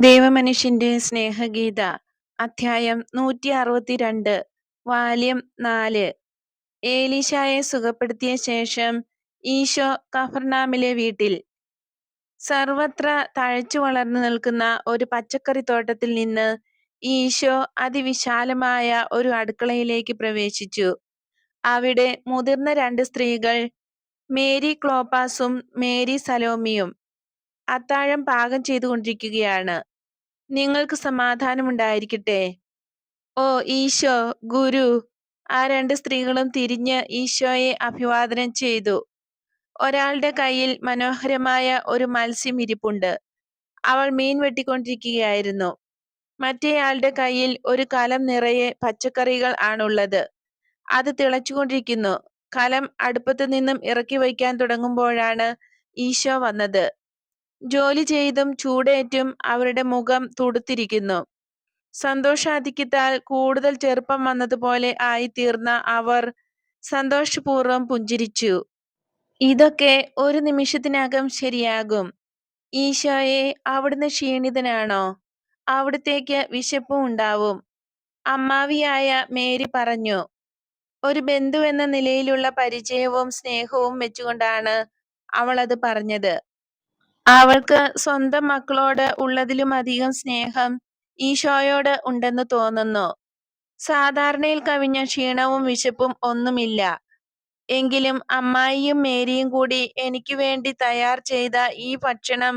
ദൈവമനുഷ്യന്റെ സ്നേഹഗീത അധ്യായം നൂറ്റി അറുപത്തിരണ്ട് വാല്യം നാല്. ഏലീശായെ സുഖപ്പെടുത്തിയ ശേഷം ഈശോ കഫർനാമിലെ വീട്ടിൽ. സർവത്ര തഴച്ചു വളർന്നു നിൽക്കുന്ന ഒരു പച്ചക്കറി തോട്ടത്തിൽ നിന്ന് ഈശോ അതിവിശാലമായ ഒരു അടുക്കളയിലേക്ക് പ്രവേശിച്ചു. അവിടെ മുതിർന്ന രണ്ട് സ്ത്രീകൾ മേരി ക്ലോപ്പാസും മേരി സലോമിയും അത്താഴം പാകം ചെയ്തുകൊണ്ടിരിക്കുകയാണ്. നിങ്ങൾക്ക് സമാധാനമുണ്ടായിരിക്കട്ടെ? ഓ ഈശോ ഗുരു. ആ രണ്ട് സ്ത്രീകളും തിരിഞ്ഞ് ഈശോയെ അഭിവാദനം ചെയ്തു. ഒരാളുടെ കയ്യിൽ മനോഹരമായ ഒരു മത്സ്യം ഇരിപ്പുണ്ട് അവൾ മീൻ വെട്ടിക്കൊണ്ടിരിക്കുകയായിരുന്നു. മറ്റേയാളുടെ കയ്യിൽ ഒരു കലം നിറയെ പച്ചക്കറികൾ ആണുള്ളത്. അത് തിളച്ചുകൊണ്ടിരിക്കുന്നു. കലം അടുപ്പത്തു നിന്നും ഇറക്കി വയ്ക്കാൻ തുടങ്ങുമ്പോഴാണ് ഈശോ വന്നത്. ജോലി ചെയ്തും ചൂടേറ്റും അവരുടെ മുഖം തുടുത്തിരിക്കുന്നു. സന്തോഷാധിക്യത്താൽ കൂടുതൽ ചെറുപ്പം വന്നതുപോലെ ആയിത്തീർന്ന അവർ സന്തോഷപൂർവം പുഞ്ചിരിച്ചു. ഇതൊക്കെ ഒരു നിമിഷത്തിനകം ശരിയാകും. ഈശോയെ അവിടുന്ന് ക്ഷീണിതനാണോ? അവിടത്തേക്ക് വിശപ്പും ഉണ്ടാവും. അമ്മാവിയായ മേരി പറഞ്ഞു ഒരു ബന്ധു എന്ന നിലയിലുള്ള പരിചയവും സ്നേഹവും വെച്ചുകൊണ്ടാണ് അവൾ അത് പറഞ്ഞത്. അവൾക്ക് സ്വന്തം മക്കളോട് ഉള്ളതിലും അധികം സ്നേഹം ഈശോയോട് ഉണ്ടെന്ന് തോന്നുന്നു. സാധാരണയിൽ കവിഞ്ഞ ക്ഷീണവും വിശപ്പും ഒന്നുമില്ല. എങ്കിലും അമ്മായിയും മേരിയും കൂടി എനിക്ക് വേണ്ടി തയ്യാർ ചെയ്ത ഈ ഭക്ഷണം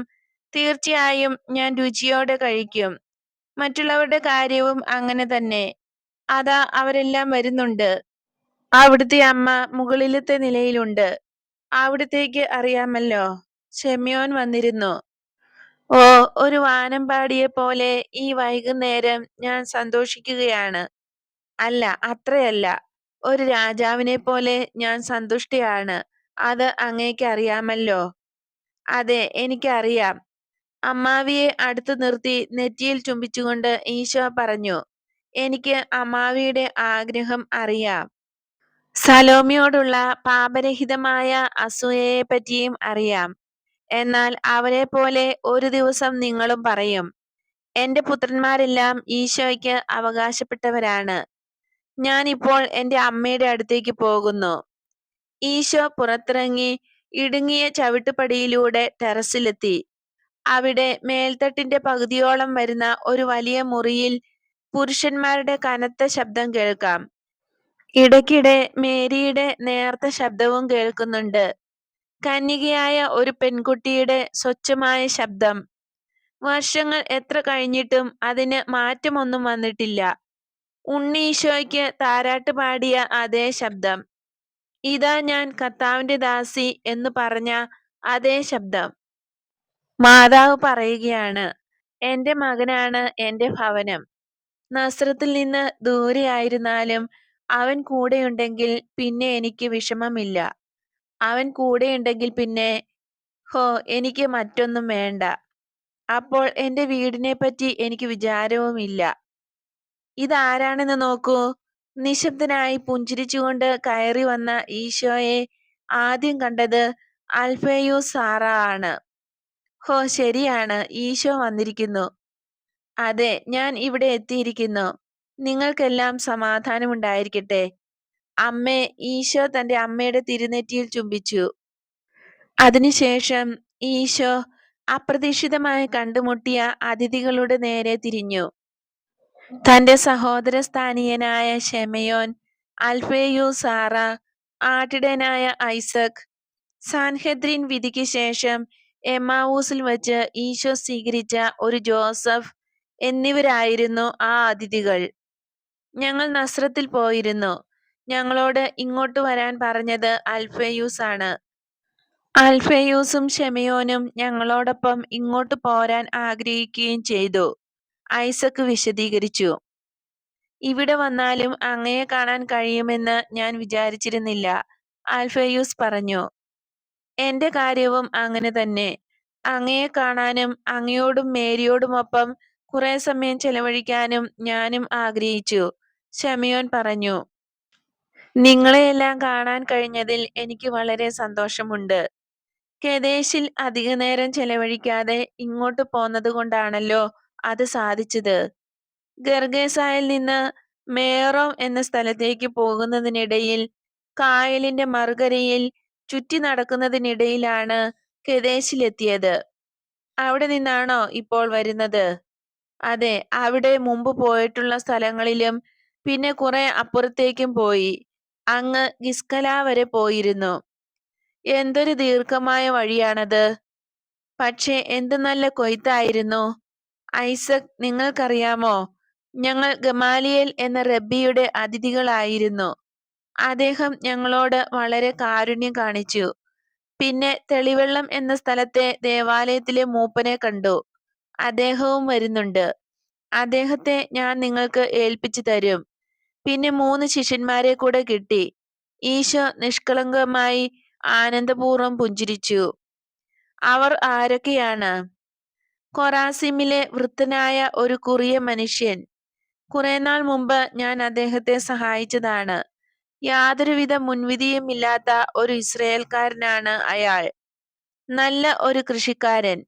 തീർച്ചയായും ഞാൻ രുചിയോടെ കഴിക്കും. മറ്റുള്ളവരുടെ കാര്യവും അങ്ങനെ തന്നെ. അതാ അവരെല്ലാം വരുന്നുണ്ട്. അവിടുത്തെ അമ്മ മുകളിലത്തെ നിലയിലുണ്ട്. അവിടത്തേക്ക് അറിയാമല്ലോ. ഷെമ്യോൻ വന്നിരുന്നു. ഓ ഒരു വാനമ്പാടിയെ പോലെ ഈ വൈകുന്നേരം ഞാൻ സന്തോഷിക്കുകയാണ്. അല്ല അത്രയല്ല. ഒരു രാജാവിനെ പോലെ ഞാൻ സന്തുഷ്ടിയാണ്. അത് അങ്ങേക്ക് അറിയാമല്ലോ. അതെ എനിക്കറിയാം. അമ്മാവിയെ അടുത്തു നിർത്തി നെറ്റിയിൽ ചുംബിച്ചുകൊണ്ട് ഈശോ പറഞ്ഞു എനിക്ക് അമ്മാവിയുടെ ആഗ്രഹം അറിയാം. സലോമിയോടുള്ള പാപരഹിതമായ അസൂയയെ പറ്റിയും അറിയാം. എന്നാൽ അവരെ പോലെ ഒരു ദിവസം നിങ്ങളും പറയും എന്റെ പുത്രന്മാരെല്ലാം ഈശോയ്ക്ക് അവകാശപ്പെട്ടവരാണ്. ഞാൻ ഇപ്പോൾ എന്റെ അമ്മയുടെ അടുത്തേക്ക് പോകുന്നു. ഈശോ പുറത്തിറങ്ങി ഇടുങ്ങിയ ചവിട്ടുപടിയിലൂടെ ടെറസിലെത്തി. അവിടെ മേൽത്തട്ടിന്റെ പകുതിയോളം വരുന്ന ഒരു വലിയ മുറിയിൽ പുരുഷന്മാരുടെ കനത്ത ശബ്ദം കേൾക്കാം. ഇടയ്ക്കിടെ മേരിയുടെ നേർത്ത ശബ്ദവും കേൾക്കുന്നുണ്ട്. കന്യകയായ ഒരു പെൺകുട്ടിയുടെ സ്വച്ഛമായ ശബ്ദം. വർഷങ്ങൾ എത്ര കഴിഞ്ഞിട്ടും അതിന് മാറ്റമൊന്നും വന്നിട്ടില്ല. ഉണ്ണീശോയ്ക്ക് താരാട്ട് പാടിയ അതേ ശബ്ദം. ഇതാ ഞാൻ കർത്താവിന്റെ ദാസി എന്ന് പറഞ്ഞ അതേ ശബ്ദം. മാതാവ് പറയുകയാണ് എന്റെ മകനാണ് എന്റെ ഭവനം. നസ്രത്തിൽ നിന്ന് ദൂരെയായിരുന്നാലും അവൻ കൂടെയുണ്ടെങ്കിൽ പിന്നെ എനിക്ക് വിഷമമില്ല. അവൻ കൂടെയുണ്ടെങ്കിൽ പിന്നെ ഹോ എനിക്ക് മറ്റൊന്നും വേണ്ട. അപ്പോൾ എന്റെ വീടിനെ പറ്റി എനിക്ക് വിചാരവുമില്ല. ഇതാരാണെന്ന് നോക്കൂ. നിശബ്ദനായി പുഞ്ചിരിച്ചുകൊണ്ട് കയറി വന്ന ഈശോയെ ആദ്യം കണ്ടത് അൽഫേയു സാറ ആണ്. ഹോ ശരിയാണ്. ഈശോ വന്നിരിക്കുന്നു. അതെ ഞാൻ ഇവിടെ എത്തിയിരിക്കുന്നു. നിങ്ങൾക്കെല്ലാം സമാധാനമുണ്ടായിരിക്കട്ടെ. അമ്മേ ഈശോ തന്റെ അമ്മയുടെ തിരുനെറ്റിയിൽ ചുംബിച്ചു. അതിനുശേഷം ഈശോ അപ്രതീക്ഷിതമായി കണ്ടുമുട്ടിയ അതിഥികളുടെ നേരെ തിരിഞ്ഞു. തന്റെ സഹോദര സ്ഥാനീയനായ ഷെമയോൻ അൽഫേയു സാറ ആട്ടിടനായ ഐസക് സാൻഹെദ്രിൻ വിധിക്ക് ശേഷം എമാവൂസിൽ വച്ച് ഈശോ സ്വീകരിച്ച ഒരു ജോസഫ് എന്നിവരായിരുന്നു ആ അതിഥികൾ. ഞങ്ങൾ നസ്രത്തിൽ പോയിരുന്നു. ഞങ്ങളോട് ഇങ്ങോട്ട് വരാൻ പറഞ്ഞത് അൽഫേയൂസ് ആണ് അൽഫേയൂസും ഷെമിയോനും ഞങ്ങളോടൊപ്പം ഇങ്ങോട്ട് പോരാൻ ആഗ്രഹിക്കുകയും ചെയ്തു. ഐസക് വിശദീകരിച്ചു. ഇവിടെ വന്നാലും അങ്ങയെ കാണാൻ കഴിയുമെന്ന് ഞാൻ വിചാരിച്ചിരുന്നില്ല ആൽഫയൂസ് പറഞ്ഞു. എന്റെ കാര്യവും അങ്ങനെ തന്നെ. അങ്ങയെ കാണാനും അങ്ങയോടും മേരിയോടുമൊപ്പം കുറെ സമയം ചെലവഴിക്കാനും ഞാനും ആഗ്രഹിച്ചു ഷമിയോൻ പറഞ്ഞു. നിങ്ങളെയെല്ലാം കാണാൻ കഴിഞ്ഞതിൽ എനിക്ക് വളരെ സന്തോഷമുണ്ട്. കെദേശിൽ അധികനേരം ചെലവഴിക്കാതെ ഇങ്ങോട്ട് പോന്നത് കൊണ്ടാണല്ലോ അത് സാധിച്ചത്. ഗർഗേസായിൽ നിന്ന് മേറോം എന്ന സ്ഥലത്തേക്ക് പോകുന്നതിനിടയിൽ കായലിന്റെ മറുകരയിൽ ചുറ്റി നടക്കുന്നതിനിടയിലാണ് കെദേശിലെത്തിയത് അവിടെ നിന്നാണോ ഇപ്പോൾ വരുന്നത്? അതെ അവിടെ മുമ്പ് പോയിട്ടുള്ള സ്ഥലങ്ങളിലും പിന്നെ കുറെ അപ്പുറത്തേക്കും പോയി. അങ്ങ് ഗിസ്കല വരെ പോയിരുന്നു. എന്തൊരു ദീർഘമായ വഴിയാണത്. പക്ഷേ എന്ത് നല്ല കൊയ്ത്തായിരുന്നു. ഐസക് നിങ്ങൾക്കറിയാമോ? ഞങ്ങൾ ഗമാലിയൽ എന്ന റബ്ബിയുടെ അതിഥികളായിരുന്നു. അദ്ദേഹം ഞങ്ങളോട് വളരെ കാരുണ്യം കാണിച്ചു. പിന്നെ തെളിവെള്ളം എന്ന സ്ഥലത്തെ ദേവാലയത്തിലെ മൂപ്പനെ കണ്ടു. അദ്ദേഹവും വരുന്നുണ്ട്. അദ്ദേഹത്തെ ഞാൻ നിങ്ങൾക്ക് ഏൽപ്പിച്ചു തരും. പിന്നെ മൂന്ന് ശിഷ്യന്മാരെ കൂടെ കിട്ടി. ഈശോ നിഷ്കളങ്കമായി ആനന്ദപൂർവം പുഞ്ചിരിച്ചു. അവർ ആരൊക്കെയാണ്? കൊറാസിമിലെ വൃത്തനായ ഒരു കുറിയ മനുഷ്യൻ. കുറെ നാൾ മുമ്പ് ഞാൻ അദ്ദേഹത്തെ സഹായിച്ചതാണ്. യാതൊരുവിധ മുൻവിധിയുമില്ലാത്ത ഒരു ഇസ്രയേൽക്കാരനാണ് അയാൾ. നല്ല ഒരു കൃഷിക്കാരൻ.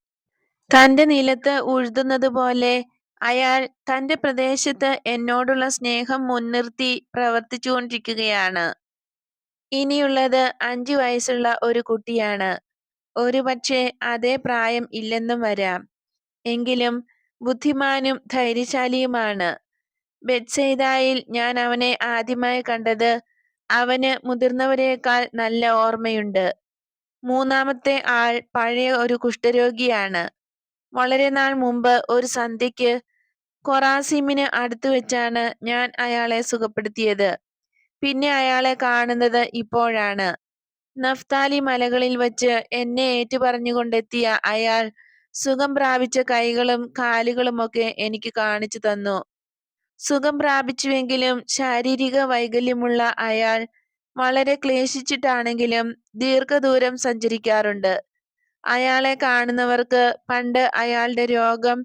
തന്റെ നിലത്ത് ഉഴുതുന്നത് പോലെ അയാൾ തന്റെ പ്രദേശത്ത് എന്നോടുള്ള സ്നേഹം മുൻനിർത്തി പ്രവർത്തിച്ചുകൊണ്ടിരിക്കുകയാണ്. ഇനിയുള്ളത് അഞ്ചു വയസ്സുള്ള ഒരു കുട്ടിയാണ്. ഒരുപക്ഷെ അതേ പ്രായം ഇല്ലെന്നും വരാം. എങ്കിലും ബുദ്ധിമാനും ധൈര്യശാലിയുമാണ്. ബെറ്റ്സൈതായിൽ ഞാൻ അവനെ ആദ്യമായി കണ്ടത് അവന് മുതിർന്നവരെക്കാൾ നല്ല ഓർമ്മയുണ്ട്. മൂന്നാമത്തെ ആൾ പഴയ ഒരു കുഷ്ഠരോഗിയാണ്. വളരെ നാൾ മുമ്പ് ഒരു സന്ധ്യയ്ക്ക് കൊറാസിമിന് അടുത്തു വെച്ചാണ് ഞാൻ അയാളെ സുഖപ്പെടുത്തിയത്. പിന്നെ അയാളെ കാണുന്നത് ഇപ്പോഴാണ്. നഫ്താലി മലകളിൽ വച്ച് എന്നെ ഏറ്റുപറഞ്ഞുകൊണ്ടെത്തിയ അയാൾ സുഖം പ്രാപിച്ച കൈകളും കാലുകളുമൊക്കെ എനിക്ക് കാണിച്ചു തന്നു. സുഖം പ്രാപിച്ചുവെങ്കിലും ശാരീരിക വൈകല്യമുള്ള അയാൾ വളരെ ക്ലേശിച്ചിട്ടാണെങ്കിലും ദീർഘദൂരം സഞ്ചരിക്കാറുണ്ട്. അയാളെ കാണുന്നവർക്ക് പണ്ട് അയാളുടെ രോഗം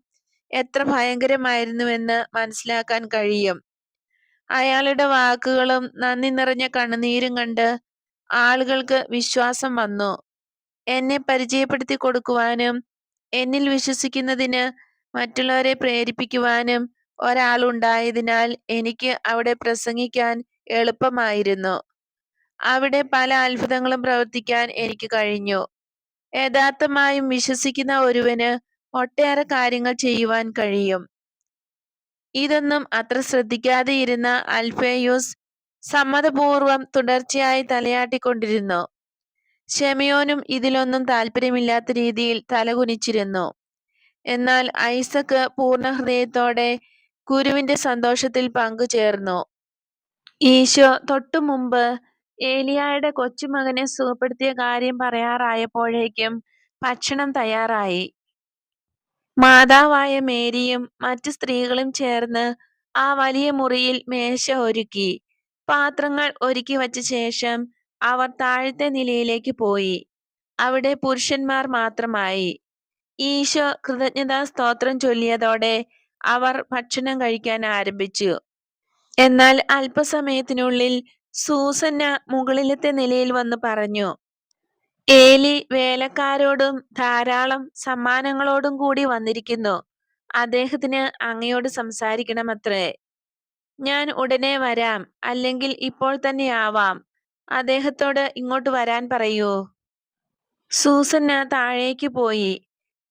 എത്ര ഭയങ്കരമായിരുന്നുവെന്ന് മനസ്സിലാക്കാൻ കഴിയും. അയാളുടെ വാക്കുകളും നന്ദി നിറഞ്ഞ കണ്ണുനീരും കണ്ട് ആളുകൾക്ക് വിശ്വാസം വന്നു. എന്നെ പരിചയപ്പെടുത്തി കൊടുക്കുവാനും എന്നിൽ വിശ്വസിക്കുന്നതിന് മറ്റുള്ളവരെ പ്രേരിപ്പിക്കുവാനും ഒരാളുണ്ടായതിനാൽ എനിക്ക് അവിടെ പ്രസംഗിക്കാൻ എളുപ്പമായിരുന്നു. അവിടെ പല അത്ഭുതങ്ങളും പ്രവർത്തിക്കാൻ എനിക്ക് കഴിഞ്ഞു. യഥാർത്ഥമായും വിശ്വസിക്കുന്ന ഒരുവന് ഒട്ടേറെ കാര്യങ്ങൾ ചെയ്യുവാൻ കഴിയും. ഇതൊന്നും അത്ര ശ്രദ്ധിക്കാതെ ഇരുന്ന അൽഫേയൂസ് സമ്മതപൂർവം തുടർച്ചയായി തലയാട്ടിക്കൊണ്ടിരുന്നു. ഷെമിയോനും ഇതിലൊന്നും താല്പര്യമില്ലാത്ത രീതിയിൽ തലകുനിച്ചിരുന്നു. എന്നാൽ ഐസക്ക് പൂർണ ഹൃദയത്തോടെ ഗുരുവിന്റെ സന്തോഷത്തിൽ പങ്കുചേർന്നു. ഈശോ തൊട്ടു മുമ്പ് ഏലിയായുടെ കൊച്ചുമകനെ സുഖപ്പെടുത്തിയ കാര്യം പറയാറായപ്പോഴേക്കും ഭക്ഷണം തയ്യാറായി. മാതാവായ മേരിയും മറ്റു സ്ത്രീകളും ചേർന്ന് ആ വലിയ മുറിയിൽ മേശ ഒരുക്കി. പാത്രങ്ങൾ ഒരുക്കി വച്ച ശേഷം അവർ താഴത്തെ നിലയിലേക്ക് പോയി. അവിടെ പുരുഷന്മാർ മാത്രമായി. ഈശോ കൃതജ്ഞതാ സ്തോത്രം ചൊല്ലിയതോടെ അവർ ഭക്ഷണം കഴിക്കാൻ ആരംഭിച്ചു. എന്നാൽ അല്പസമയത്തിനുള്ളിൽ സൂസന്ന മുകളിലത്തെ നിലയിൽ വന്ന് പറഞ്ഞു ഏലി വേലക്കാരോടും ധാരാളം സമ്മാനങ്ങളോടും കൂടി വന്നിരിക്കുന്നു. അദ്ദേഹത്തിന് അങ്ങയോട് സംസാരിക്കണമത്രേ. ഞാൻ ഉടനെ വരാം അല്ലെങ്കിൽ ഇപ്പോൾ തന്നെ ആവാം. അദ്ദേഹത്തോട് ഇങ്ങോട്ട് വരാൻ പറയൂ. സൂസന്ന താഴേക്ക് പോയി.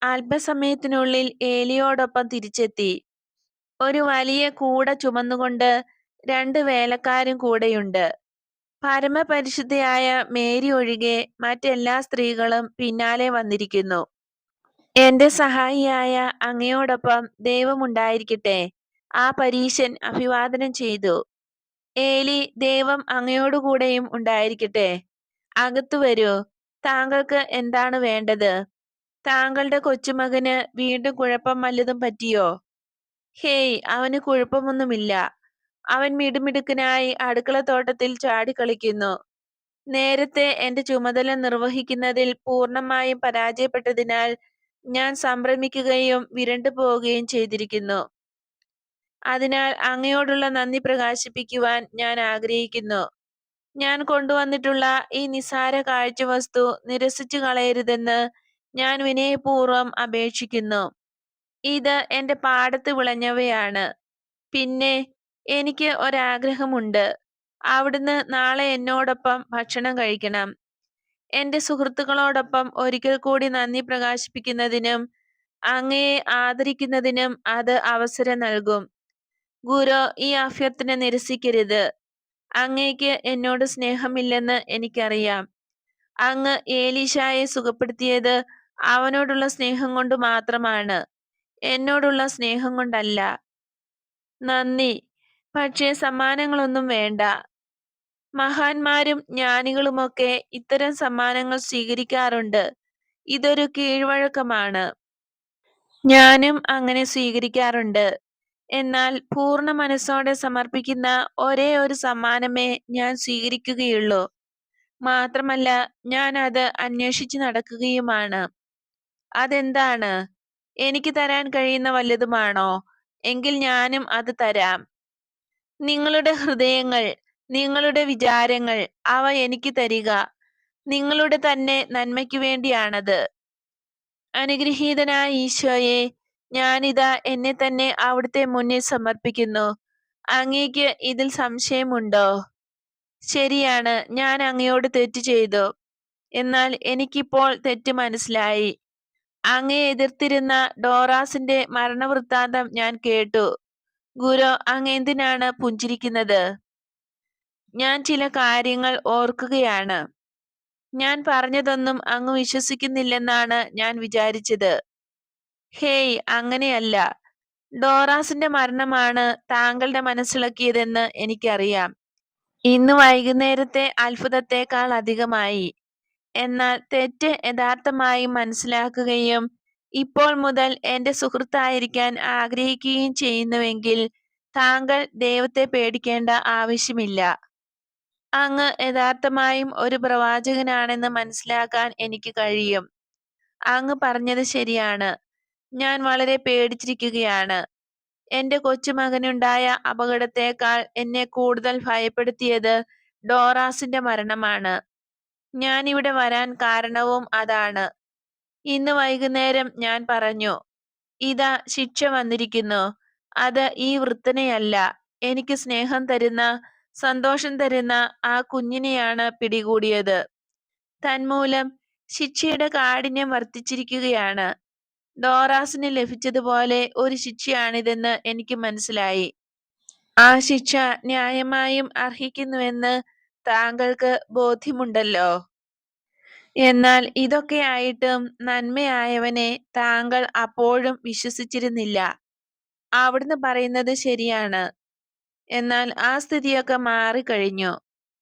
അല്പസമയത്തിനുള്ളിൽ ഏലിയോടൊപ്പം തിരിച്ചെത്തി. ഒരു വലിയ കൂട ചുമന്നുകൊണ്ട് രണ്ട് വേലക്കാരും കൂടെയുണ്ട്. പരമപരിശുദ്ധയായ മേരി ഒഴികെ മറ്റെല്ലാ സ്ത്രീകളും പിന്നാലെ വന്നിരിക്കുന്നു. എന്റെ സഹായിയായ അങ്ങയോടൊപ്പം ദൈവമുണ്ടായിരിക്കട്ടെ. ആ പരീശൻ അഭിവാദനം ചെയ്തു. ഏലി ദൈവം അങ്ങയോടുകൂടെയും ഉണ്ടായിരിക്കട്ടെ. അകത്തു വരൂ. താങ്കൾക്ക് എന്താണ് വേണ്ടത്? താങ്കളുടെ കൊച്ചുമകന് വീണ്ടും കുഴപ്പം വല്ലതും പറ്റിയോ? ഹേയ് അവന് കുഴപ്പമൊന്നുമില്ല. അവൻ മിടുമിടുക്കനായി അടുക്കളത്തോട്ടത്തിൽ ചാടിക്കളിക്കുന്നു നേരത്തെ എന്റെ ചുമതല നിർവഹിക്കുന്നതിൽ പൂർണമായും പരാജയപ്പെട്ടതിനാൽ ഞാൻ സംഭ്രമിക്കുകയും വിരണ്ടു പോവുകയും ചെയ്തിരിക്കുന്നു. അതിനാൽ അങ്ങയോടുള്ള നന്ദി പ്രകാശിപ്പിക്കുവാൻ ഞാൻ ആഗ്രഹിക്കുന്നു. ഞാൻ കൊണ്ടുവന്നിട്ടുള്ള ഈ നിസാര കാഴ്ചവസ്തു നിരസിച്ചു കളയരുതെന്ന് ഞാൻ വിനയപൂർവം അപേക്ഷിക്കുന്നു. ഇത് എന്റെ പാടത്ത് വിളഞ്ഞവയാണ്. പിന്നെ എനിക്ക് ഒരാഗ്രഹമുണ്ട്. അവിടുന്ന് നാളെ എന്നോടൊപ്പം ഭക്ഷണം കഴിക്കണം. എന്റെ സുഹൃത്തുക്കളോടൊപ്പം ഒരിക്കൽ കൂടി നന്ദി പ്രകാശിപ്പിക്കുന്നതിനും അങ്ങയെ ആദരിക്കുന്നതിനും അത് അവസരം നൽകും. ഗുരു ഈ അഭ്യർത്ഥന നിരസിക്കരുത്. അങ്ങേക്ക് എന്നോട് സ്നേഹമില്ലെന്ന് എനിക്കറിയാം. അങ്ങ് ഏലീശായെ സുഖപ്പെടുത്തിയത് അവനോടുള്ള സ്നേഹം കൊണ്ട് മാത്രമാണ്. എന്നോടുള്ള സ്നേഹം കൊണ്ടല്ല. നന്ദി. പക്ഷേ സമ്മാനങ്ങളൊന്നും വേണ്ട. മഹാന്മാരും ജ്ഞാനികളുമൊക്കെ ഇത്തരം സമ്മാനങ്ങൾ സ്വീകരിക്കാറുണ്ട്. ഇതൊരു കീഴ്വഴക്കമാണ്. ഞാനും അങ്ങനെ സ്വീകരിക്കാറുണ്ട്. എന്നാൽ പൂർണ മനസ്സോടെ സമർപ്പിക്കുന്ന ഒരേ ഒരു സമ്മാനമേ ഞാൻ സ്വീകരിക്കുകയുള്ളൂ. മാത്രമല്ല ഞാൻ അത് അന്വേഷിച്ച് നടക്കുകയുമാണ്. അതെന്താണ്? എനിക്ക് തരാൻ കഴിയുന്ന വല്ലതുമാണോ? എങ്കിൽ ഞാനും അത് തരാം. നിങ്ങളുടെ ഹൃദയങ്ങൾ നിങ്ങളുടെ വിചാരങ്ങൾ അവ എനിക്ക് തരിക. നിങ്ങളുടെ തന്നെ നന്മയ്ക്ക് വേണ്ടിയാണത്. അനുഗ്രഹീതനായ ഈശോയെ ഞാനിതാ എന്നെ തന്നെ അവിടുത്തെ മുന്നിൽ സമർപ്പിക്കുന്നു. അങ്ങേക്ക് ഇതിൽ സംശയമുണ്ടോ? ശരിയാണ് ഞാൻ അങ്ങയോട് തെറ്റ് ചെയ്തു. എന്നാൽ എനിക്കിപ്പോൾ തെറ്റ് മനസ്സിലായി. അങ്ങയെ എതിർത്തിരുന്ന ഡോറാസിന്റെ മരണവൃത്താന്തം ഞാൻ കേട്ടു. ഗുരു അങ്ങ് എന്തിനാണ് പുഞ്ചിരിക്കുന്നത്? ഞാൻ ചില കാര്യങ്ങൾ ഓർക്കുകയാണ്. ഞാൻ പറഞ്ഞതൊന്നും അങ്ങ് വിശ്വസിക്കുന്നില്ലെന്നാണ് ഞാൻ വിചാരിച്ചത്. ഹേയ് അങ്ങനെയല്ല. ഡോറാസിന്റെ മരണമാണ് താങ്കളുടെ മനസ്സിളക്കിയതെന്ന് എനിക്കറിയാം. ഇന്ന് വൈകുന്നേരത്തെ അത്ഭുതത്തെക്കാൾ അധികമായി. എന്നാൽ തെറ്റ് യഥാർത്ഥമായി മനസ്സിലാക്കുകയും ഇപ്പോൾ മുതൽ എന്റെ സുഹൃത്തായിരിക്കാൻ ആഗ്രഹിക്കുകയും ചെയ്യുന്നുവെങ്കിൽ താങ്കൾ ദൈവത്തെ പേടിക്കേണ്ട ആവശ്യമില്ല. അങ്ങ് യഥാർത്ഥമായും ഒരു പ്രവാചകനാണെന്ന് മനസ്സിലാക്കാൻ എനിക്ക് കഴിയും. അങ്ങ് പറഞ്ഞത് ശരിയാണ്. ഞാൻ വളരെ പേടിച്ചിരിക്കുകയാണ്. എന്റെ കൊച്ചുമകനുണ്ടായ അപകടത്തേക്കാൾ എന്നെ കൂടുതൽ ഭയപ്പെടുത്തിയത് ഡോറാസിന്റെ മരണമാണ്. ഞാൻ ഇവിടെ വരാൻ കാരണവും അതാണ്. ഇന്ന് വൈകുന്നേരം ഞാൻ പറഞ്ഞു ഇതാ ശിക്ഷ വന്നിരിക്കുന്നു. അത് ഈ വൃത്തനെയല്ല. എനിക്ക് സ്നേഹം തരുന്ന സന്തോഷം തരുന്ന ആ കുഞ്ഞിനെയാണ് പിടികൂടിയത്. തന്മൂലം ശിക്ഷയുടെ കാഠിന്യം വർദ്ധിച്ചിരിക്കുകയാണ്. ഡോറാസിന് ലഭിച്ചതുപോലെ ഒരു ശിക്ഷയാണിതെന്ന് എനിക്ക് മനസ്സിലായി. ആ ശിക്ഷ ന്യായമായും അർഹിക്കുന്നുവെന്ന് താങ്കൾക്ക് ബോധ്യമുണ്ടല്ലോ. എന്നാൽ ഇതൊക്കെയായിട്ടും നന്മയായവനെ താങ്കൾ അപ്പോഴും വിശ്വസിച്ചിരുന്നില്ല. അവിടുന്ന് പറയുന്നത് ശരിയാണ്. എന്നാൽ ആ സ്ഥിതിയൊക്കെ മാറിക്കഴിഞ്ഞു.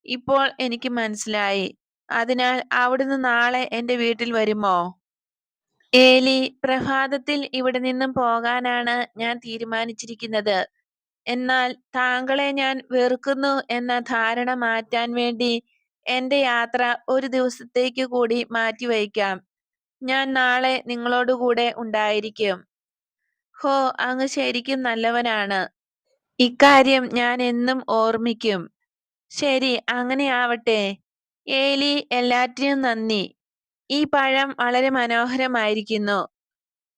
ഇപ്പോൾ എനിക്ക് മനസ്സിലായി. അതിനാൽ അവിടുന്ന് നാളെ എന്റെ വീട്ടിൽ വരുമോ? ഏലി പ്രഭാതത്തിൽ ഇവിടെ നിന്നും പോകാനാണ് ഞാൻ തീരുമാനിച്ചിരിക്കുന്നത്. എന്നാൽ താങ്കളെ ഞാൻ വെറുക്കുന്നു എന്ന ധാരണ മാറ്റാൻ വേണ്ടി എന്റെ യാത്ര ഒരു ദിവസത്തേക്ക് കൂടി മാറ്റിവയ്ക്കാം ഞാൻ നാളെ നിങ്ങളോടുകൂടെ ഉണ്ടായിരിക്കും. ഹോ അങ്ങ് ശരിക്കും നല്ലവനാണ്. ഇക്കാര്യം ഞാൻ എന്നും ഓർമ്മിക്കും. ശരി അങ്ങനെയാവട്ടെ ഏലി എല്ലാറ്റിനും നന്ദി. ഈ പഴം വളരെ മനോഹരമായിരിക്കുന്നു.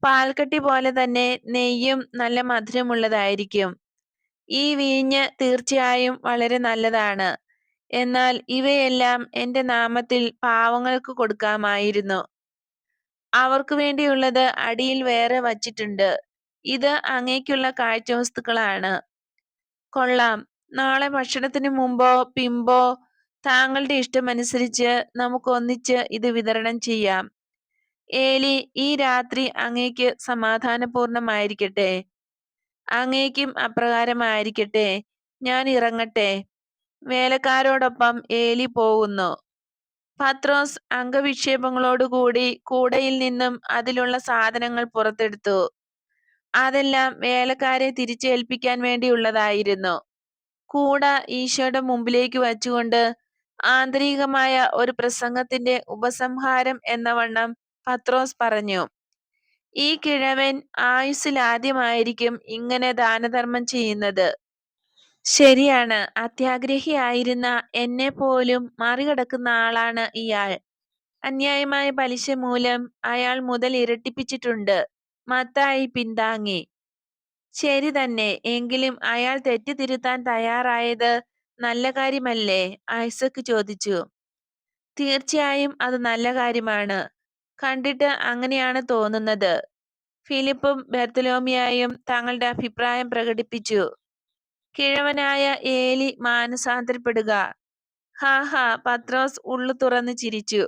പാൽക്കട്ടി പോലെ തന്നെ നെയ്യും നല്ല മധുരമുള്ളതായിരിക്കും. ഈ വീഞ്ഞ് തീർച്ചയായും വളരെ നല്ലതാണ്. എന്നാൽ ഇവയെല്ലാം എന്റെ നാമത്തിൽ പാവങ്ങൾക്ക് കൊടുക്കാമായിരുന്നു. അവർക്ക് വേണ്ടിയുള്ളത് അടിയിൽ വേറെ വച്ചിട്ടുണ്ട്. ഇത് അങ്ങേക്കുള്ള കാഴ്ചവസ്തുക്കളാണ്. കൊള്ളാം. നാളെ ഭക്ഷണത്തിന് മുമ്പോ പിമ്പോ താങ്കളുടെ ഇഷ്ടമനുസരിച്ച് നമുക്ക് ഒന്നിച്ച് ഇത് വിതരണം ചെയ്യാം. ഏലി ഈ രാത്രി അങ്ങേക്ക് സമാധാനപൂർണമായിരിക്കട്ടെ. അങ്ങേക്കും അപ്രകാരമായിരിക്കട്ടെ. ഞാൻ ഇറങ്ങട്ടെ. വേലക്കാരോടൊപ്പം ഏലി പോകുന്നു. പത്രോസ് അംഗവിക്ഷേപങ്ങളോടുകൂടി കൂടയിൽ നിന്നും അതിലുള്ള സാധനങ്ങൾ പുറത്തെടുത്തു. അതെല്ലാം വേലക്കാരെ തിരിച്ചേൽപ്പിക്കാൻ വേണ്ടിയുള്ളതായിരുന്നു. കൂട ഈശോയുടെ മുമ്പിലേക്ക് വച്ചുകൊണ്ട് ആന്തരികമായ ഒരു പ്രസംഗത്തിന്റെ ഉപസംഹാരം എന്ന വണ്ണം പത്രോസ് പറഞ്ഞു. ഈ കിഴവൻ ആയുസ്സിലാദ്യമായിരിക്കും ഇങ്ങനെ ദാനധർമ്മം ചെയ്യുന്നത്. ശരിയാണ്. അത്യാഗ്രഹിയായിരുന്ന എന്നെ പോലും മറികടക്കുന്ന ആളാണ് ഇയാൾ. അന്യായമായ പലിശ മൂലം അയാൾ മുതൽ ഇരട്ടിപ്പിച്ചിട്ടുണ്ട്. മത്തായി പിന്താങ്ങി. ശരി തന്നെ എങ്കിലും അയാൾ തെറ്റിതിരുത്താൻ തയ്യാറായത് നല്ല കാര്യമല്ലേ? ഐസക് ചോദിച്ചു. തീർച്ചയായും അത് നല്ല കാര്യമാണ്. കണ്ടിട്ട് അങ്ങനെയാണ് തോന്നുന്നത്. ഫിലിപ്പും ബെർത്തലോമിയായും തങ്ങളുടെ അഭിപ്രായം പ്രകടിപ്പിച്ചു. കിഴവനായ ഏലി മാനസാന്തരപ്പെടുക. ഹാ ഹാ പത്രോസ് ഉള്ളു തുറന്നു ചിരിച്ചു.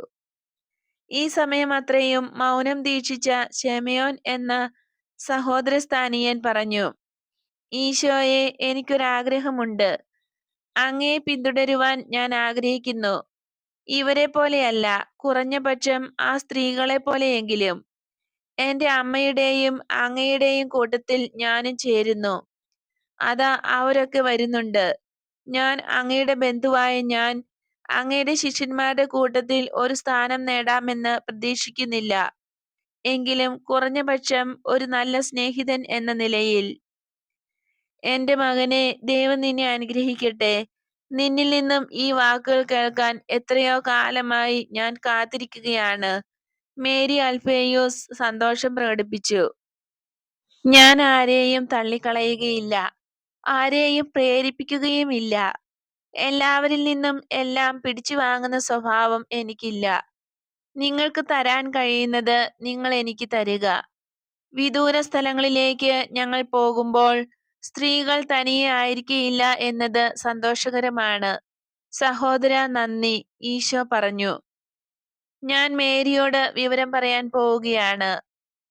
ഈ സമയം അത്രയും മൗനം ദീക്ഷിച്ച ഷെമയോൻ എന്ന സഹോദരസ്ഥാനീയൻ പറഞ്ഞു ഈശോയെ എനിക്കൊരാഗ്രഹമുണ്ട്. അങ്ങയെ പിന്തുടരുവാൻ ഞാൻ ആഗ്രഹിക്കുന്നു. ഇവരെ പോലെയല്ല കുറഞ്ഞ പക്ഷം ആ സ്ത്രീകളെ പോലെയെങ്കിലും എന്റെ അമ്മയുടെയും അങ്ങയുടെയും കൂട്ടത്തിൽ ഞാനും ചേരുന്നു. അതാ അവരൊക്കെ വരുന്നുണ്ട്. ഞാൻ അങ്ങയുടെ ബന്ധുവായ ഞാൻ അങ്ങയുടെ ശിഷ്യന്മാരുടെ കൂട്ടത്തിൽ ഒരു സ്ഥാനം നേടാമെന്ന് പ്രതീക്ഷിക്കുന്നില്ല. എങ്കിലും കുറഞ്ഞ പക്ഷം ഒരു നല്ല സ്നേഹിതൻ എന്ന നിലയിൽ. എന്റെ മകനെ ദൈവം നിന്നെ അനുഗ്രഹിക്കട്ടെ. നിന്നിൽ നിന്നും ഈ വാക്കുകൾ കേൾക്കാൻ എത്രയോ കാലമായി ഞാൻ കാത്തിരിക്കുകയാണ്. മേരി അൽഫേയോസ് സന്തോഷം പ്രകടിപ്പിച്ചു. ഞാൻ ആരെയും തള്ളിക്കളയുകയില്ല. ആരെയും പ്രേരിപ്പിക്കുകയുമില്ല. എല്ലാവരിൽ നിന്നും എല്ലാം പിടിച്ചു വാങ്ങുന്ന സ്വഭാവം എനിക്കില്ല. നിങ്ങൾക്ക് തരാൻ കഴിയുന്നത് നിങ്ങൾ എനിക്ക് തരിക. വിദൂര സ്ഥലങ്ങളിലേക്ക് ഞങ്ങൾ പോകുമ്പോൾ സ്ത്രീകൾ തനിയെ ആയിരിക്കയില്ല എന്നത് സന്തോഷകരമാണ്. സഹോദര നന്ദി ഈശോ പറഞ്ഞു. ഞാൻ മേരിയോട് വിവരം പറയാൻ പോവുകയാണ്.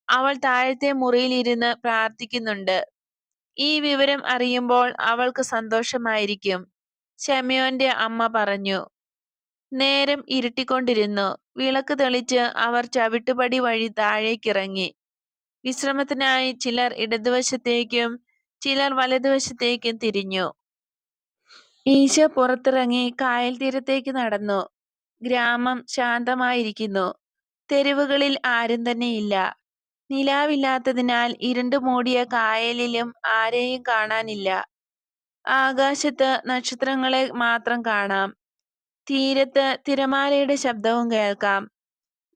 അവൾ താഴത്തെ മുറിയിൽ ഇരുന്ന് പ്രാർത്ഥിക്കുന്നുണ്ട്. ഈ വിവരം അറിയുമ്പോൾ അവൾക്ക് സന്തോഷമായിരിക്കും. ശമയോന്റെ അമ്മ പറഞ്ഞു നേരം ഇരുട്ടിക്കൊണ്ടിരുന്നു. വിളക്ക് തെളിച്ച് അവർ ചവിട്ടുപടി വഴി താഴേക്കിറങ്ങി. വിശ്രമത്തിനായി ചിലർ ഇടതുവശത്തേക്കും ചിലർ വലതുവശത്തേക്കും തിരിഞ്ഞു. ഈശോ പുറത്തിറങ്ങി കായൽ തീരത്തേക്ക് നടന്നു. ഗ്രാമം ശാന്തമായിരിക്കുന്നു. തെരുവുകളിൽ ആരും തന്നെയില്ല. നിലാവില്ലാത്തതിനാൽ ഇരുണ്ടു മൂടിയ കായലിലും ആരെയും കാണാനില്ല. ആകാശത്ത് നക്ഷത്രങ്ങളെ മാത്രം കാണാം. തീരത്ത് തിരമാലയുടെ ശബ്ദവും കേൾക്കാം.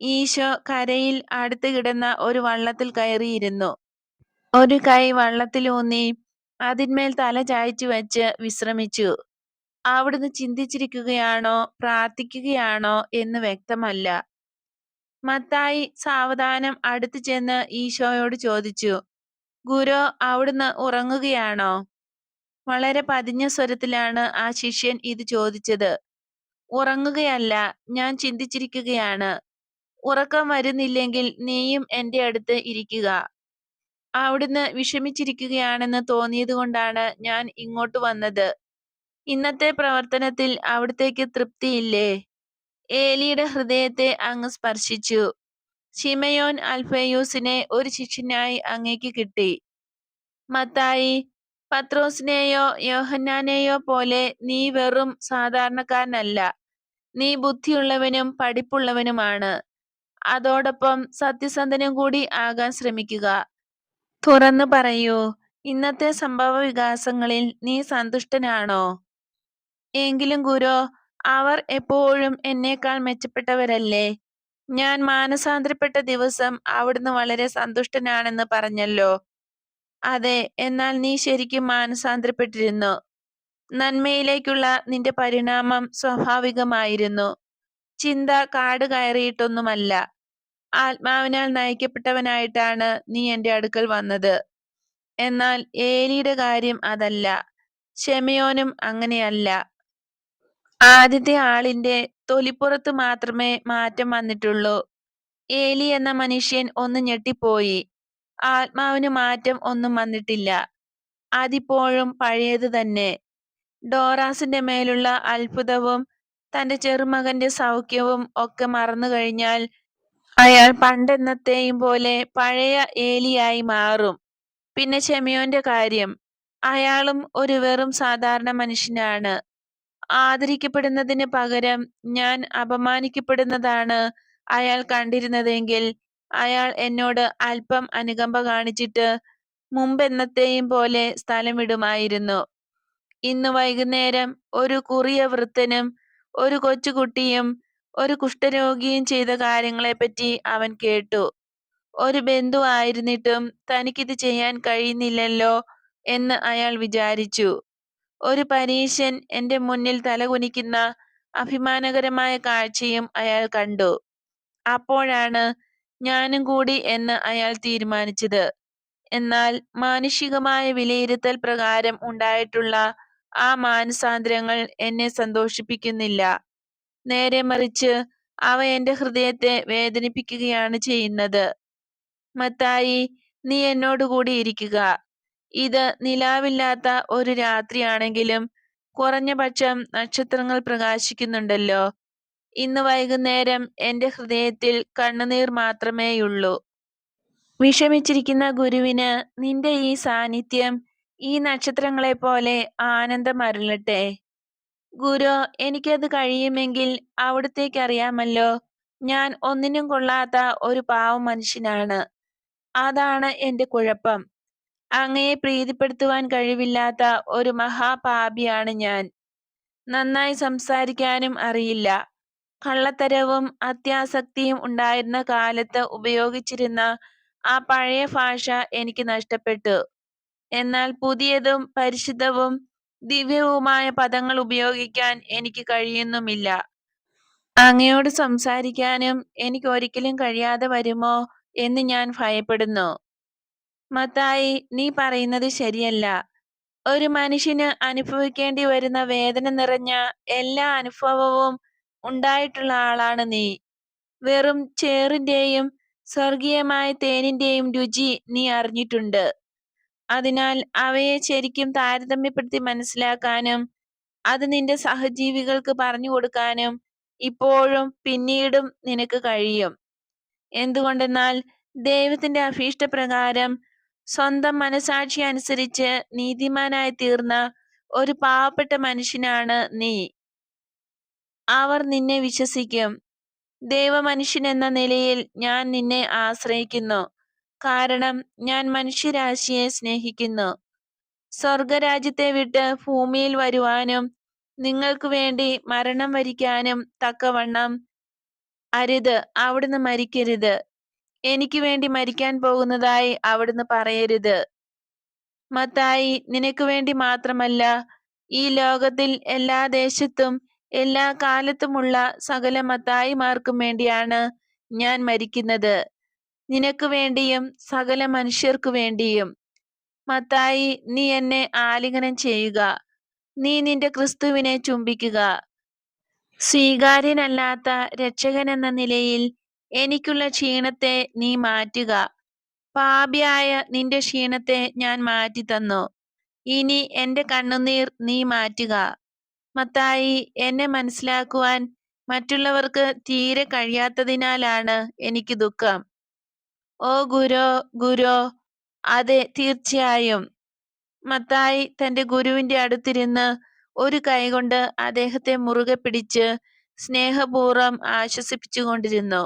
ഈശോ കരയിൽ അടുത്ത് കിടന്ന ഒരു വള്ളത്തിൽ കയറിയിരുന്നു. ഒരു കൈ വള്ളത്തിലൂന്നി അതിന്മേൽ തല ചായച്ചു വെച്ച് വിശ്രമിച്ചു. അവിടുന്ന് ചിന്തിച്ചിരിക്കുകയാണോ പ്രാർത്ഥിക്കുകയാണോ എന്ന് വ്യക്തമല്ല. മത്തായി സാവധാനം അടുത്തു ചെന്ന് ഈശോയോട് ചോദിച്ചു ഗുരു അവിടുന്ന് ഉറങ്ങുകയാണോ? വളരെ പതിഞ്ഞ സ്വരത്തിലാണ് ആ ശിഷ്യൻ ഇത് ചോദിച്ചത്. ഉറങ്ങുകയല്ല ഞാൻ ചിന്തിച്ചിരിക്കുകയാണ്. ഉറക്കം വരുന്നില്ലെങ്കിൽ നീയും എന്റെ അടുത്ത് ഇരിക്കുക. അവിടുന്ന് വിഷമിച്ചിരിക്കുകയാണെന്ന് തോന്നിയതുകൊണ്ടാണ് ഞാൻ ഇങ്ങോട്ട് വന്നത്. ഇന്നത്തെ പ്രവർത്തനത്തിൽ അവിടത്തേക്ക് തൃപ്തിയില്ലേ? ഏലിയുടെ ഹൃദയത്തെ അങ്ങ് സ്പർശിച്ചു. ഷിമയോൻ അൽഫയൂസിനെ ഒരു ശിഷ്യനായി അങ്ങേക്ക് കിട്ടി. മത്തായി പത്രോസിനെയോ യോഹന്നാനെയോ പോലെ നീ വെറും സാധാരണക്കാരനല്ല. നീ ബുദ്ധിയുള്ളവനും പഠിപ്പുള്ളവനുമാണ്. അതോടൊപ്പം സത്യസന്ധനും കൂടി ആകാൻ ശ്രമിക്കുക. തുറന്നു പറയൂ ഇന്നത്തെ സംഭവ വികാസങ്ങളിൽ നീ സന്തുഷ്ടനാണോ? എങ്കിലും ഗുരു അവർ എപ്പോഴും എന്നേക്കാൾ മെച്ചപ്പെട്ടവരല്ലേ? ഞാൻ മാനസാന്തരപ്പെട്ട ദിവസം അവിടുന്ന് വളരെ സന്തുഷ്ടനാണെന്ന് പറഞ്ഞല്ലോ. അതെ എന്നാൽ നീ ശരിക്കും മാനസാന്തരപ്പെട്ടിരുന്നു. നന്മയിലേക്കുള്ള നിന്റെ പരിണാമം സ്വാഭാവികമായിരുന്നു. ചിന്ത കാട് കയറിയിട്ടൊന്നുമല്ല. ആത്മാവിനാൽ നയിക്കപ്പെട്ടവനായിട്ടാണ് നീ എന്റെ അടുക്കൽ വന്നത്. എന്നാൽ ഏലിയുടെ കാര്യം അതല്ല. ക്ഷമയോനും അങ്ങനെയല്ല. ആദ്യത്തെ ആളിന്റെ തൊലിപ്പുറത്ത് മാത്രമേ മാറ്റം വന്നിട്ടുള്ളൂ. ഏലി എന്ന മനുഷ്യൻ ഒന്ന് ഞെട്ടിപ്പോയി. ആത്മാവിന് മാറ്റം ഒന്നും വന്നിട്ടില്ല. അതിപ്പോഴും പഴയത് തന്നെ. ഡോറാസിന്റെ മേലുള്ള അത്ഭുതവും തന്റെ ചെറുമകന്റെ സൗഖ്യവും ഒക്കെ മറന്നു കഴിഞ്ഞാൽ അയാൾ പണ്ടെന്നത്തെയും പോലെ പഴയ ഏലിയായി മാറും. പിന്നെ ഷെമിയോന്റെ കാര്യം. അയാളും ഒരു വെറും സാധാരണ മനുഷ്യനാണ്. ആദരിക്കപ്പെടുന്നതിന് പകരം ഞാൻ അപമാനിക്കപ്പെടുന്നതാണ് അയാൾ കണ്ടിരുന്നതെങ്കിൽ അയാൾ എന്നോട് അല്പം അനുകമ്പ കാണിച്ചിട്ട് മുമ്പെന്നത്തെയും പോലെ സ്ഥലം വിടുമായിരുന്നു ഇന്ന് വൈകുന്നേരം ഒരു കുറിയ വൃത്തനും ഒരു കൊച്ചുകുട്ടിയും ഒരു കുഷ്ഠരോഗിയും ചെയ്ത കാര്യങ്ങളെപ്പറ്റി അവൻ കേട്ടു ഒരു ബന്ധു ആയിരുന്നിട്ടും തനിക്കിത് ചെയ്യാൻ കഴിയുന്നില്ലല്ലോ എന്ന് അയാൾ വിചാരിച്ചു. ഒരു പരീശൻ എന്റെ മുന്നിൽ തലകുനിക്കുന്ന അഭിമാനകരമായ കാഴ്ചയും അയാൾ കണ്ടു. അപ്പോഴാണ് ഞാനും കൂടി എന്ന് അയാൾ തീരുമാനിച്ചത്. എന്നാൽ മാനുഷികമായ വിലയിരുത്തൽ പ്രകാരം ഉണ്ടായിട്ടുള്ള ആ മാനസാന്തരങ്ങൾ എന്നെ സന്തോഷിപ്പിക്കുന്നില്ല. നേരെ മറിച്ച് അവ എന്റെ ഹൃദയത്തെ വേദനിപ്പിക്കുകയാണ് ചെയ്യുന്നത്. മത്തായി, നീ എന്നോടുകൂടി ഇരിക്കുക. ഇത് നിലാവില്ലാത്ത ഒരു രാത്രിയാണെങ്കിലും കുറഞ്ഞപക്ഷം നക്ഷത്രങ്ങൾ പ്രകാശിക്കുന്നുണ്ടല്ലോ. ഇന്ന് വൈകുന്നേരം എന്റെ ഹൃദയത്തിൽ കണ്ണുനീർ മാത്രമേയുള്ളൂ. വിഷമിച്ചിരിക്കുന്ന ഗുരുവിന് നിന്റെ ഈ സാന്നിധ്യം ഈ നക്ഷത്രങ്ങളെ പോലെ നക്ഷത്രങ്ങളെപ്പോലെ ആനന്ദമരുളട്ടെ. ഗുരു എനിക്കത് കഴിയുമെങ്കിൽ അവിടുത്തേക്കറിയാമല്ലോ ഞാൻ ഒന്നിനും കൊള്ളാത്ത ഒരു പാവം മനുഷ്യനാണ്. അതാണ് എന്റെ കുഴപ്പം. അങ്ങയെ പ്രീതിപ്പെടുത്തുവാൻ കഴിവില്ലാത്ത ഒരു മഹാപാപിയാണ് ഞാൻ. നന്നായി സംസാരിക്കാനും അറിയില്ല. കള്ളത്തരവും അത്യാസക്തിയും ഉണ്ടായിരുന്ന കാലത്ത് ഉപയോഗിച്ചിരുന്ന ആ പഴയ ഭാഷ എനിക്ക് നഷ്ടപ്പെട്ടു. എന്നാൽ പുതിയതും പരിശുദ്ധവും ദിവ്യവുമായ പദങ്ങൾ ഉപയോഗിക്കാൻ എനിക്ക് കഴിയുന്നുമില്ല. അങ്ങയോട് സംസാരിക്കാനും എനിക്ക് ഒരിക്കലും കഴിയാതെ വരുമോ എന്ന് ഞാൻ ഭയപ്പെടുന്നു. മത്തായി, നീ പറയുന്നത് ശരിയല്ല. ഒരു മനുഷ്യന് അനുഭവിക്കേണ്ടി വരുന്ന വേദന നിറഞ്ഞ എല്ലാ അനുഭവവും ഉണ്ടായിട്ടുള്ള ആളാണ് നീ. വെറും ചേറിന്റെയും സ്വർഗീയമായ തേനിന്റെയും രുചി നീ അറിഞ്ഞിട്ടുണ്ട്. അതിനാൽ അവയെ ശരിക്കും താരതമ്യപ്പെടുത്തി മനസ്സിലാക്കാനും അത് നിന്റെ സഹജീവികൾക്ക് പറഞ്ഞു കൊടുക്കാനും ഇപ്പോഴും പിന്നീടും നിനക്ക് കഴിയും. എന്തുകൊണ്ടെന്നാൽ ദൈവത്തിന്റെ അഭീഷ്ടപ്രകാരം സ്വന്തം മനസാക്ഷി അനുസരിച്ച് നീതിമാനായി തീർന്ന ഒരു പാവപ്പെട്ട മനുഷ്യനാണ് നീ. അവർ നിന്നെ വിശ്വസിക്കും. ദൈവമനുഷ്യനെന്ന നിലയിൽ ഞാൻ നിന്നെ ആശ്രയിക്കുന്നു. കാരണം ഞാൻ മനുഷ്യരാശിയെ സ്നേഹിക്കുന്നു. സ്വർഗരാജ്യത്തെ വിട്ട് ഭൂമിയിൽ വരുവാനും നിങ്ങൾക്ക് വേണ്ടി മരണം വരിക്കാനും തക്കവണ്ണം അരുത് അവിടുന്ന് മരിക്കരുത്. എനിക്ക് വേണ്ടി മരിക്കാൻ പോകുന്നതായി അവിടുന്ന് പറയരുത്. മത്തായി, നിനക്ക് വേണ്ടി മാത്രമല്ല, ഈ ലോകത്തിൽ എല്ലാ ദേശത്തും എല്ലാ കാലത്തുമുള്ള സകല മത്തായിമാർക്കും വേണ്ടിയാണ് ഞാൻ മരിക്കുന്നത്. നിനക്ക് വേണ്ടിയും സകല മനുഷ്യർക്കു വേണ്ടിയും. മത്തായി, നീ എന്നെ ആലിംഗനം ചെയ്യുക. നീ നിന്റെ ക്രിസ്തുവിനെ ചുംബിക്കുക. സ്വീകാര്യനല്ലാത്ത രക്ഷകൻ എന്ന നിലയിൽ എനിക്കുള്ള ക്ഷീണത്തെ നീ മാറ്റുക. പാപിയായ നിന്റെ ക്ഷീണത്തെ ഞാൻ മാറ്റി തന്നു ഇനി എന്റെ കണ്ണുനീർ നീ മാറ്റുക. മത്തായി, എന്നെ മനസ്സിലാക്കുവാൻ മറ്റുള്ളവർക്ക് തീരെ കഴിയാത്തതിനാലാണ് എനിക്ക് ദുഃഖം. ഓ ഗുരോ, ഗുരോ, അതെ, തീർച്ചയായും. മത്തായി തന്റെ ഗുരുവിന്റെ അടുത്തിരുന്ന് ഒരു കൈകൊണ്ട് അദ്ദേഹത്തെ മുറുകെ പിടിച്ച് സ്നേഹപൂർവം ആശ്വസിപ്പിച്ചുകൊണ്ടിരുന്നു.